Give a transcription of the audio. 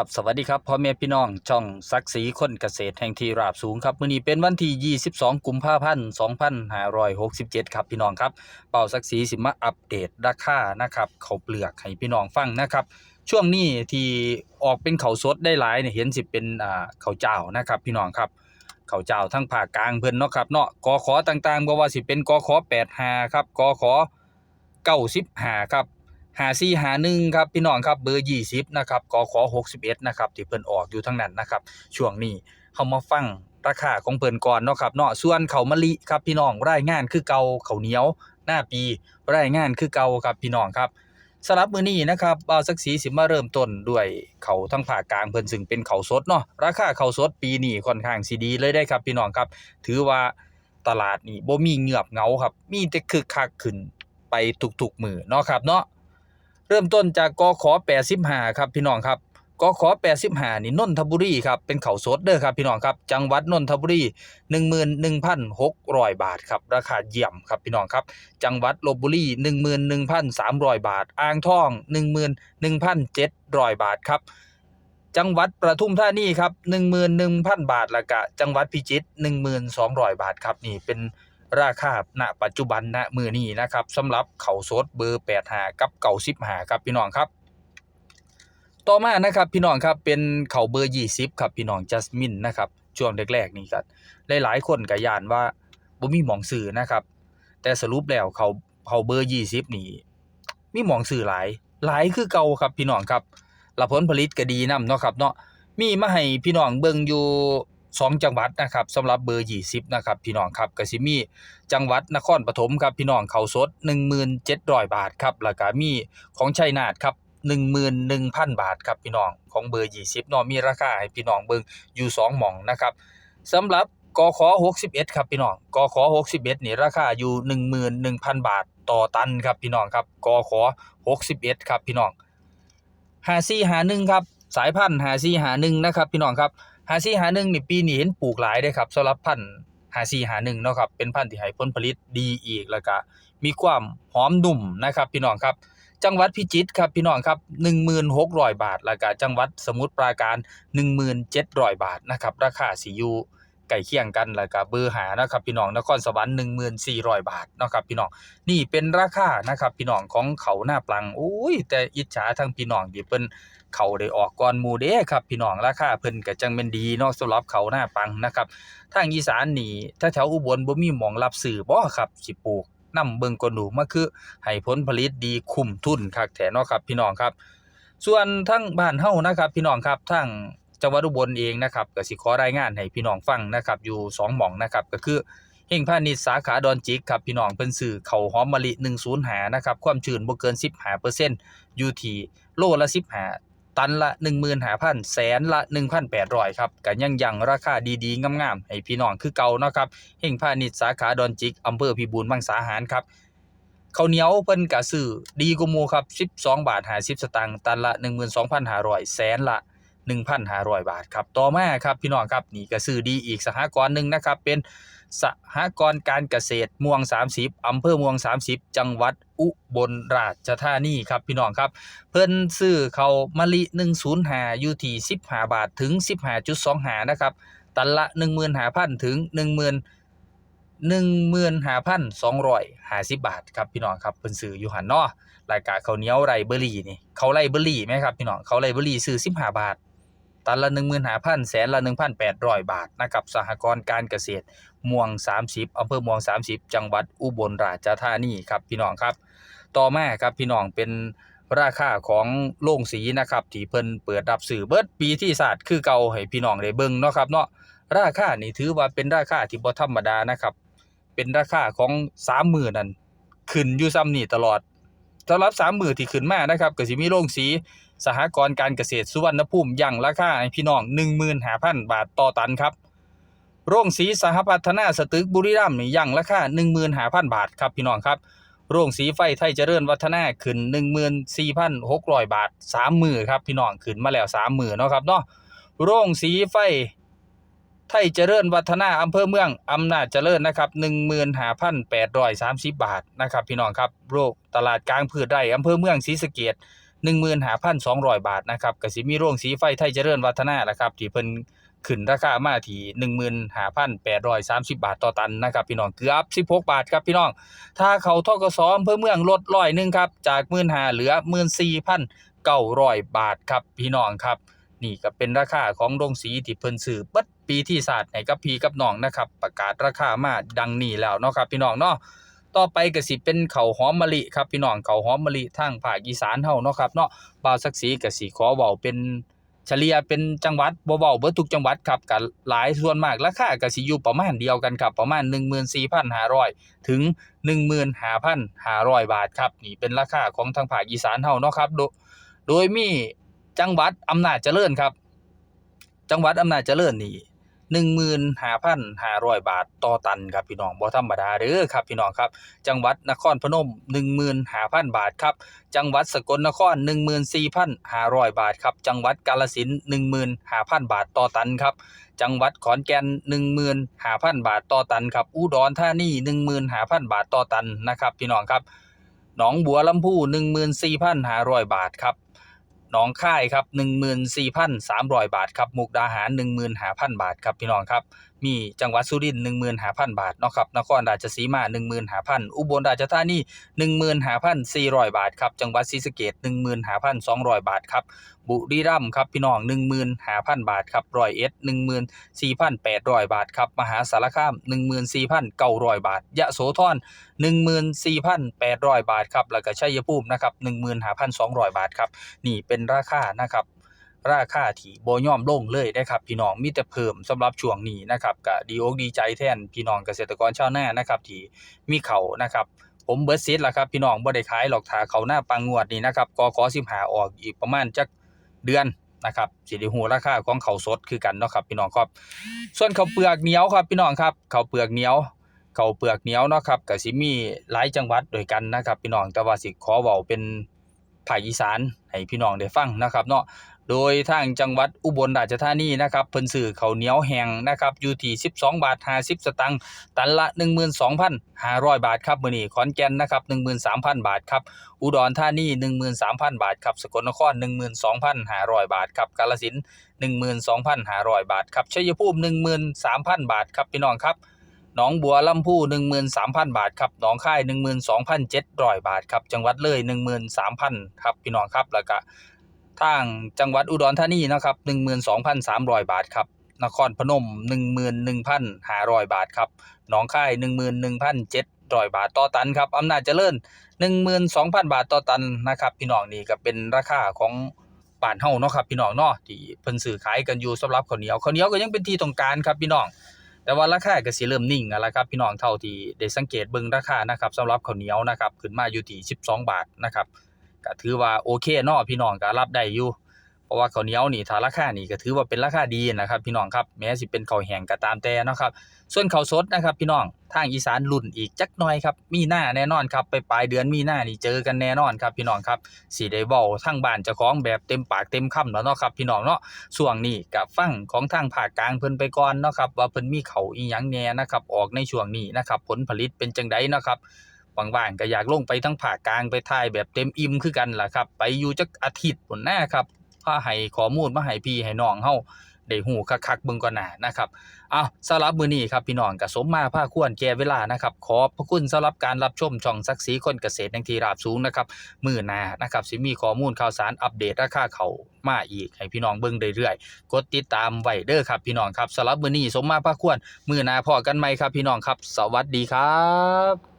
ครับสวัสดีครับพ่อแม่พี่น้องช่องซักสีคนเกษตรแห่งที่ราบสูงครับมื้อนี้เป็นวันที่ 22 กุมภาพันธ์2567 ครับพี่น้องครับเป่าซักสีสิมาอัปเดตราคานะครับเขาเปลือกให้พี่น้องฟังนะครับ ช่วงนี้ที่ออกเป็นเขาสดได้หลายเนี่ยเห็นสิเป็นอ่าเขาเจ้านะครับพี่น้องครับเขาเจ้าทั้งภาคกลางเพิ่นเนาะครับเนาะกอขอต่างๆบ่ว่าสิเป็นกอขอ85ครับกอขอ95ครับ หาซี่หาหนึ่งครับพี่น้องครับเบอร์ยี่สิบนะครับกขอหกสิบเอ็ดนะครับที่เพิ่นออกอยู่ทั้งนั้นนะครับช่วงนี้เขามาฟังราคาของเพิ่นก่อนเนาะครับเนาะส่วนเขามะลิครับพี่น้องรายงานคือเก่าเขาเหนียวหน้าปีรายงานคือเก่าครับพี่น้องครับสำหรับมื้อนี้นะครับบ่าวสักสีสิมาเริ่มต้นด้วยเขาทั้งภาคกลางเพิ่นซึ่งเป็นเขาสดเนาะราคาเขาสดปีนี้ค่อนข้างสิดีเลยได้ครับพี่น้องครับ ถือว่าตลาดนี่บ่มีเงียบเงาครับ มีแต่คึกคักขึ้นไปทุกๆมือเนาะครับเนาะ เริ่มต้นจากกอขอ85ครับพี่น้องครับกอขอ85นี่นนทบุรีครับเป็นเขาสดเด้อครับพี่น้องครับจังหวัดนนทบุรี11,600บาทครับราคาเยี่ยมครับพี่น้องครับจังหวัดลบบุรี11,300บาท อ่างทอง11,700บาทครับจังหวัดประทุมธานีครับ11,000บาทล้วก็จังหวัดพิจิตร1,200บาทครับนี่เป็น ราคาณปัจจุบันณมือนี้นะครับสำหรับเขาวสดเบอร์85กับเก่า15ครับพี่น้องครับต่อมานะครับพี่น้องครับเป็นเข่าเบอร์20ครับพี่น้องจัสมินนะครับช่วงแรกๆนี่ก็หลายๆคนก็ย่านว่าบ่มีหมองซื้อนะครับ แต่สรุปแล้วเขาเขาเบอร์20นี่มีหมองซื้อหลายหลายคือเก่าครับพี่น้องครับละผลผลิตก็ดีนํเนาะครับเนาะมีมาให้พี่น้องเบิ่งอยู่ สองจังหวัดนะครับสำหรับเบอร์ 20 นะครับพี่น้องครับก็สิมีจังหวัดนครปฐมครับพี่น้องเขาสด 1700 บาทครับแล้วก็มีของชัยนาทครับ11,000 บาทครับพี่น้องของเบอร์ 20เนาะมีราคาให้พี่น้องเบิ่งอยู่2หม่องนะครับสำหรับกขอ61ครับพี่น้องกขอ61นี่ราคาอยู่ 11,000 บาทต่อตันครับพี่น้องครับกขอ61ครับพี่น้องหาซี่หาหนึ่งครับ สายพันธุ์หาซีหาหนึ่งนะครับพี่น้องครับหาซีหาหนึ่งนี่ปีนี้เห็นปลูกหลายได้ครับสำหรับพันธุ์หาซีหาหนึ่งเนาะครับเป็นพันธุ์ที่ให้ผลผลิตดีอีกแล้วก็มีความหอมนุ่มนะครับพี่น้องครับจังหวัดพิจิตรครับพี่น้องครับ1600 บาท แล้วก็จังหวัดสมุทรปราการ 1700 บาทนะครับราคาสิอยู่ ใกล้เคียงกันแล้วก็เบอร์หานะครับพี่น้องนครสวรรค์1400 บาทนะครับพี่น้องนี่เป็นราคานะครับพี่น้องของเขาหน้าปลังโอ้ยแต่อิจฉาทั้งพี่น้องที่เพิ่นเขาได้ออกก่อนหมู่เด้ครับพี่น้องราคาเพิ่นก็จังแม่นดีเนาะสำหรับเขาหน้าปังนะครับทางอีสานนี่ถ้าแถวอุบลบ่มีหมองรับซื้อบ่ครับสิปลูกนำเบิ่งก่อนดูมาคือให้ผลผลิตดีคุ้มทุนคักแท้เนาะครับพี่น้องครับ ส่วนทั้งบ้านเฮานะครับ พี่น้องครับทั้ง จังหวัดอุบลเองนะครับก็สิขอรายงานให้พี่น้องฟังนะครับอยู่สองหม่องนะครับก็คือเฮงพาณิชย์สาขาดอนจิกครับพี่น้องเพิ่นซื้อเขาหอมมะลิ105นะครับความชื้นบ่เกิน 15%อยู่ที่โลละ15ตันละ15,000แสนละ 1,800 ครับก็ยังยังราคาดีๆงามๆให้พี่น้องคือเก่าเนาะครับเฮงพาณิชย์สาขาดอนจิกอำเภอพิบูลมังสาหารครับข้าวเหนียวเพิ่นก็ซื้อดีกว่าหมู่ครับ 12 บาท50สตางค์ตันละ 12,500แสนละ 1,500 บาทครับต่อมาครับพี่น้องครับนี่ก็ซื้อดีอีกสหกรณ์หนึ่งนะครับเป็นสหกรณ์การเกษตรม่วง 30อำเภอม่วง 30 จังหวัดอุบลราชธานีครับพี่น้องครับเพิ่นซื้อเขามะลิ105อยู่ที่15 บาทถึง 15.25นะครับตันละ 15,000ถึง10,000 15,250 บาทครับพี่น้องครับเพิ่นซื้ออยู่หันเนาะรายการข้าวเหนียวไรเบอรี่นี่เขาไรเบอรี่ไหมครับพี่น้องเขาไรเบอรี่ซื้อ15 บาท ตันละ15,000แสนละ1,800บาทนะครับสหกรณ์การเกษตรม่วง30อำเภอม่วง30จังหวัดอุบลราชธานีครับพี่น้องครับ ต่อมาครับพี่น้องเป็นราคาของโรงสีนะครับที่เพิ่นเปิดรับซื้อเบิดปีที่ศาสตร์คือเก่าให้พี่น้องได้เบิ่งเนาะครับเนาะราคานี่ถือว่าเป็นราคาที่บ่ธรรมดานะครับ เป็นราคาของ3มื้อนั่นขึ้นอยู่ซ้ำนี่ตลอดสำหรับ3มื้อที่ขึ้นมานะครับก็สิมีโรงสี สหกรณ์การเกษตรสุวรรณภูมิยังราคาให้พี่น้อง15,000 บาทต่อตันครับ โรงสีสหพัฒนาสตึกบุรีรัมย์นี่ยังราคา15,000 บาทครับพี่น้องครับโรงสีไฟไทยเจริญวัฒนาขึ้น 14,600 บาท3มือครับพี่น้องขึ้นมาแล้ว3มือเนาะครับเนาะโรงสีไฟไทยเจริญวัฒนาอำเภอเมืองอำนาจเจริญนะครับ15,830 บาทนะครับพี่น้องครับโรคตลาดกลางพืชไร่อำเภอเมืองศรีสะเกษ 15,200 บาทนะครับก็สิมีโรงสีไฟไทยเจริญวัฒนาแหละครับที่เพิ่นขึ้นราคามาที่15,830 บาทต่อตันนะครับพี่น้องเกือบ 16 บาทครับพี่น้อง ถ้าเขาทกสอำเภอเมืองลดร้อยหนึ่งครับจาก15,000เหลือ 14,900 บาทครับพี่น้องครับนี่ก็เป็นราคาของโรงสีที่เพิ่นซื้อเบิดปีที่ศาสตร์ให้กับพี่กับน้องนะครับ ประกาศราคามาดังนี้แล้วเนาะครับพี่น้องเนาะ ต่อไปก็สิเป็นเขาหอมมะลิครับพี่น้องเขาหอมมะลิทางภาคอีสานเฮาเนาะครับเนาะบ่าวศักดิ์ศรีก็สิขอเว้าเป็นเฉลี่ยเป็นจังหวัดบ่เว้าเบิดทุกจังหวัดครับก็หลายส่วนมากราคาก็สิอยู่ประมาณเดียวกันครับประมาณ 14,500 ถึง 15,500 บาทครับนี่เป็นราคาของทางภาคอีสานเฮาเนาะครับโดยมีจังหวัดอำนาจเจริญครับ จังหวัดอำนาจเจริญนี่ 15,500บาทต่อตันครับพี่น้องบ่ธรรมดาเด้อครับพี่น้องครับ จังหวัดนครพนม15,000บาทครับ จังหวัดสกลนคร14,500บาทครับ จังหวัดกาฬสินธุ์15,000บาทต่อตันครับ จังหวัดขอนแก่น15,000บาทต่อตันครับ อุดรธานี15,000บาทต่อตันนะครับ พี่น้องครับ หนองบัวลำพู14,500บาทครับ หนองค่ายครับ14,300 บาทครับมุกดาหาร 15,000 บาทครับพี่น้องครับ มีจังหวัดสุรินทร์15,000 บาทเนาะครับนครราชสีมา 15,000 อุบลราชธานี 15,400 บาทครับจังหวัดศรีสะเกษ15,200 บาทครับ บุรีรัมย์ครับพี่น้อง15,000บาทครับร้อยเอ็ด14,800บาทครับมหาสารคาม14,900บาท ยะโสธร14,800บาทครับแล้วก็ชัยภูมินะครับ15,200บาทครับนี่เป็นราคานะครับราคาที่บ่ยอมลงเลยนะครับพี่น้องมีแต่เพิ่มสำหรับช่วงนี้นะครับก็ดีอกดีใจแทนพี่น้องเกษตรกรชาวนานะครับที่มีเขานะครับผมเบิร์ดซิดแล้วครับพี่น้องบ่ได้ขายหรอกถ้าเขาหน้าปังงวดนี่นะครับกอขอ15ออกอีกประมาณจัก เดือนนะครับสิริหูราคาของเขาสดคือกันเนาะครับพี่น้องครับส่วนเขาเปลือกเหนียวครับพี่น้องครับเขาเปลือกเหนียวเขาเปลือกเหนียวเนาะครับกับสิมีหลายจังหวัดด้วยกันนะครับ พี่น้องแต่ว่าสิขอเว้าเป็นภาคอีสานให้พี่น้องได้ฟังนะครับเนาะ โดยทางจังหวัดอุบลราชธานีนะครับเพิ่นซื้อข้าวเหนียวแห้งนะครับอยู่ที่ 12 บาท 50 สตางค์ตันละ 12,500 บาทครับมื้อนี้ขอนแก่นนะครับ 13,000 บาทครับอุดรธานี 13,000 บาทครับสกลนคร 12,500 บาทครับกาฬสินธุ์12,500 บาทครับชัยภูมิ 13,000 บาทครับพี่น้องครับหนองบัวลำพู13,000 บาทครับหนองคาย 12,700 บาทครับจังหวัดเลย 13,000 ครับพี่น้องครับแล้วก็ ทางจังหวัดอุดรธานีนะครับ12,300 บาทครับนครพนม 11,500 บาทครับหนองคาย 11,700 บาทต่อตันครับอำนาจเจริญ 12,000 บาทต่อตันนะครับพี่น้องนี่ก็เป็นราคาของบ้านเฮาเนาะครับพี่น้องเนาะที่เพิ่นซื้อขายกันอยู่สำหรับข้าวเหนียวข้าวเหนียวก็ยังเป็นที่ต้องการครับพี่น้อง แต่ว่าราคาก็สิเริ่มนิ่งแล้วครับพี่น้องเท่าที่ได้สังเกตเบิ่งราคานะครับสำหรับข้าวเหนียวนะครับขึ้นมาอยู่ที่12 บาทนะครับ ก็ถือว่าโอเคเนาะพี่น้องก็รับได้อยู่เพราะว่าข้าวเหนียวนี่ถ้าราคานี่ก็ถือว่าเป็นราคาดีนะครับพี่น้องครับแม้สิเป็นข้าวแห้งก็ตามแต่นะครับ ส่วนข้าวสดนะครับ พี่น้องทางอีสานรุ่นอีกจักหน่อยครับมีหน้าแน่นอนครับไปปลายเดือนมีหน้านี่เจอกันแน่นอนครับพี่น้องครับสิได้เว้าทางบ้านเจ้าของแบบเต็มปากเต็มคำแล้วเนาะครับพี่น้องเนาะช่วงนี้ก็ฟังของทางภาคกลางเพิ่นไปก่อนเนาะครับว่าเพิ่นมีเขาอีหยังแน่นะครับออกในช่วงนี้นะครับผลผลิตเป็นจังไดเนาะครับ ว่างๆก็อยากลงไปทั้งภากลางไปถ่ายแบบเต็มอิ่มคือกันล่ะครับ ไปอยู่จักอาทิตย์พุ่นแน่ครับพาให้ข้อมูลมาให้พี่ให้น้องเฮาได้ฮู้คักๆเบิ่งก่อนหน้านะครับเอาสำหรับมื้อนี้ครับพี่น้องก็สมมาพาควรแก่เวลานะครับ ขอบพระคุณสำหรับการรับชมช่องศักดิ์ศรีคนเกษตรอย่างทีราบสูงนะครับมื้อหน้านะครับสิมีข้อมูลข่าวสารอัปเดตราคาเขามาอีกให้พี่น้องเบิ่งเรื่อยๆ กดติดตามไว้เด้อครับพี่น้องครับสำหรับมื้อนี้สมมาพาควรมื้อหน้าพอกันใหม่ครับพี่น้องครับ สวัสดีครับ